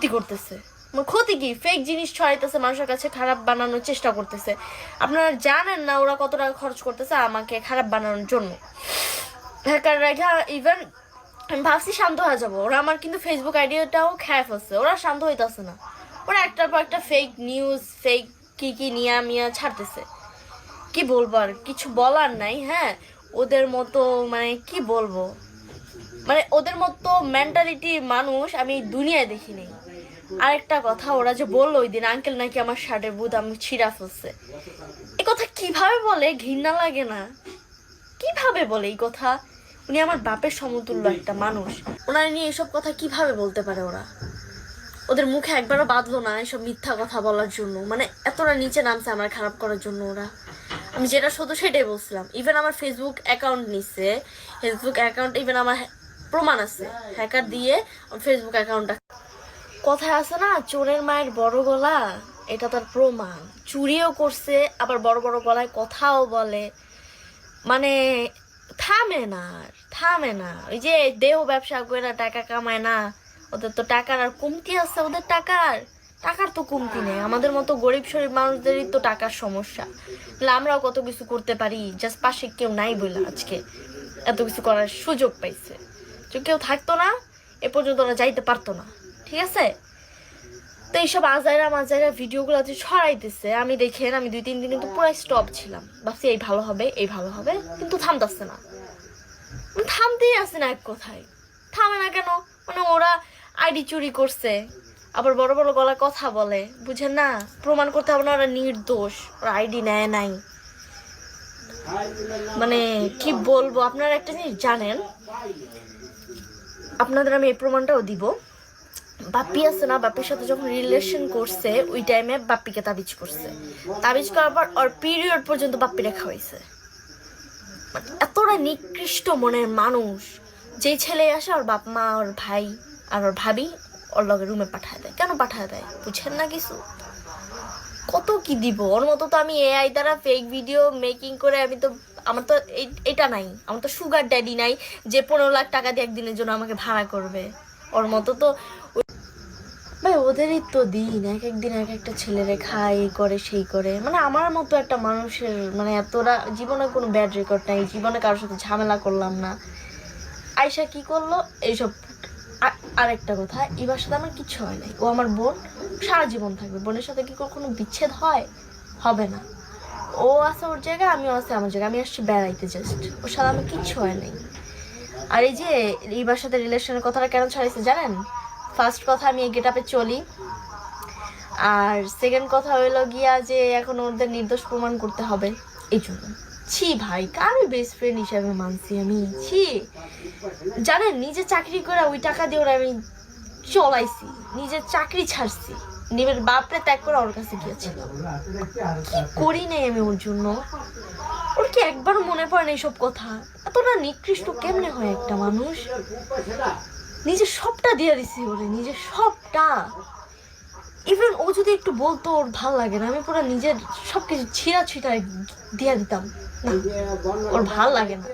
ক্ষতি করতেছে। মানে ক্ষতি কি? ফেক জিনিস ছড়াইতেছে, মানুষের কাছে খারাপ বানানোর চেষ্টা করতেছে। আপনারা জানেন না ওরা কত টাকা খরচ করতেছে আমাকে খারাপ বানানোর জন্য। ইভেন ভাবছি শান্ত হয়ে যাব। ওরা আমার কিন্তু ফেসবুক আইডিয়াটাও খেয়ে ফেলছে ওরা শান্ত হইতেছে না। ওরা একটার পর একটা ফেক নিউজ ফেক কি কি নিয়া মিয়া ছাড়তেছে। কি বলব আর? কিছু বলার নাই হ্যাঁ? ওদের মতো মানে কি বলব? মানে ওদের মতো মেন্টালিটি মানুষ আমি দুনিয়ায় দেখিনি। আরেকটা কথা, ওরা যে বলল ওই দিন আঙ্কেল নাকি আমার শার্টের বুধ আমি ছিঁড়া ফেলছে। এ কথা কীভাবে বলে? ঘৃণা লাগে না। কীভাবে বলে এই কথা? উনি আমার বাপের সমতুল্য একটা মানুষ। ওনারা নিয়ে এসব কথা কীভাবে বলতে পারে ওরা? ওদের মুখে একবারও বাঁধলো না এসব মিথ্যা কথা বলার জন্য। মানে এতটা নিচে নামছে আমার খারাপ করার জন্য ওরা। আমি যেটা শুধু সেটাই বলছিলাম। ইভেন আমার ফেসবুক অ্যাকাউন্ট নিছে। ফেসবুক অ্যাকাউন্ট ইভেন আমার প্রমাণ আছে। হ্যাকার দিয়ে ফেসবুক অ্যাকাউন্টটা কথায় আছে না চোরের মায়ের বড় গলা এটা তার প্রমাণ। চুরিও করছে আবার বড় বড় গলায় কথাও বলে। মানে থামে না আর, থামে না। ওই যে দেহ ব্যবসা করে না টাকা কামায় না ওদের তো টাকার আর কমতি আছে ওদের টাকার। টাকার তো কমতি নেই আমাদের মতো গরিব শরীব মানুষদেরই তো টাকার সমস্যা। তাহলে আমরাও কত কিছু করতে পারি? জাস্ট পাশে কেউ নাই বলে আজকে এত কিছু করার সুযোগ পাইছে। কেউ থাকতো না এ পর্যন্ত ওরা যাইতে পারতো না। ঠিক আছে? তো এইসব আজাইরা মাজাইরা ভিডিওগুলো যে ছড়াইতেছে, আমি দেখেন আমি দুই, তিন দিন কিন্তু পুরো স্টপ ছিলাম। ভাবছি এই ভালো হবে, এই ভালো হবে, কিন্তু থামতাছে না। মানে থামতেই আসে না এক কথায়। থামে না কেন? মানে ওরা আইডি চুরি করছে, আবার বড় বড় গলা কথা বলে, বুঝেন না? প্রমাণ করতে হবে না, ওরা নির্দোষ, ওরা আইডি নেয় নাই। মানে কি বলব, আপনারা একটা জিনিস জানেন? আপনাদের আমি এই প্রমাণটাও দিব। বাপ্পি আছে না, বাপ্পির সাথে যখন রিলেশন করছে, ওই টাইমে বাপ্পিকে তাবিজ করছে। তাবিজ করার পর ওর পিরিয়ড পর্যন্ত বাপ্পি রেখা হয়েছে। মানে এতটা নিকৃষ্ট মনের মানুষ, যেই ছেলে আসে ওর বাপ মা, ওর ভাই আর ওর ভাবি ওর লগে রুমে পাঠায় দেয়। কেন পাঠায় দেয়? বুঝছেন না কিছু? কত কি দিব? ওর মতো তো আমি এআই দ্বারা ফেক ভিডিও মেকিং করে আমি তো, আমার তো এটা নাই। আমার তো সুগার ড্যাডি নাই যে পনেরো লাখ টাকা দিয়ে একদিনের জন্য আমাকে ভাড়া করবে। ওর মতো তো ওদেরই তো দিন, এক একদিন এক একটা ছেলেরে খায় এই করে, সেই করে। মানে আমার মতো একটা মানুষের মানে এতটা জীবনে কোনো ব্যাড রেকর্ড নাই, জীবনে কারোর সাথে ঝামেলা করলাম না। আয়সা কি করল? এইসব আরেকটা কথা, এবার সাথে আমার কিচ্ছু হয় নাই। ও আমার বোন, সারা জীবন থাকবে। বোনের সাথে কি কখনো বিচ্ছেদ হয়? হবে না। ও আছে ওর জায়গায়, আমিও আছে আমার জায়গায়। আমি আসছি বেড়াইতে জাস্ট ওর সাথে আমার কিচ্ছু হয় নাই। আর এই যে, এইবার সাথে রিলেশনের কথাটা কেন ছাড়াইছে জানেন? ফার্স্ট কথা আমি এই গেট চলি। আর সেকেন্ড কথা হইল গিয়া যে এখন ওদের নির্দোষ প্রমাণ করতে হবে। এই জন্য। ছি ভাই, কার বেস্ট ফ্রেন্ড হিসাবে মানছি আমি? ছি। জানেন, নিজে চাকরি করে ওই টাকা দিয়ে ওরা আমি চলাইছি। নিজের চাকরি ছাড়ছি। নিজের বাপরে ত্যাগ করে ওর কাছে গিয়েছিল। কি করি নাই আমি ওর জন্য? ওর কি একবার মনে পড়ে না এইসব কথা? এতটা নিকৃষ্ট কেমনে হয় একটা মানুষ? নিজের সবটা দিয়ে দিছি ওরে, নিজের সবটা। ইভেন ও যদি একটু বলতো ওর ভালো লাগে না, আমি পুরো নিজের সব কিছু ছিঁড়া ছিটা দিয়ে দিতাম। না, ওর ভালো লাগে না।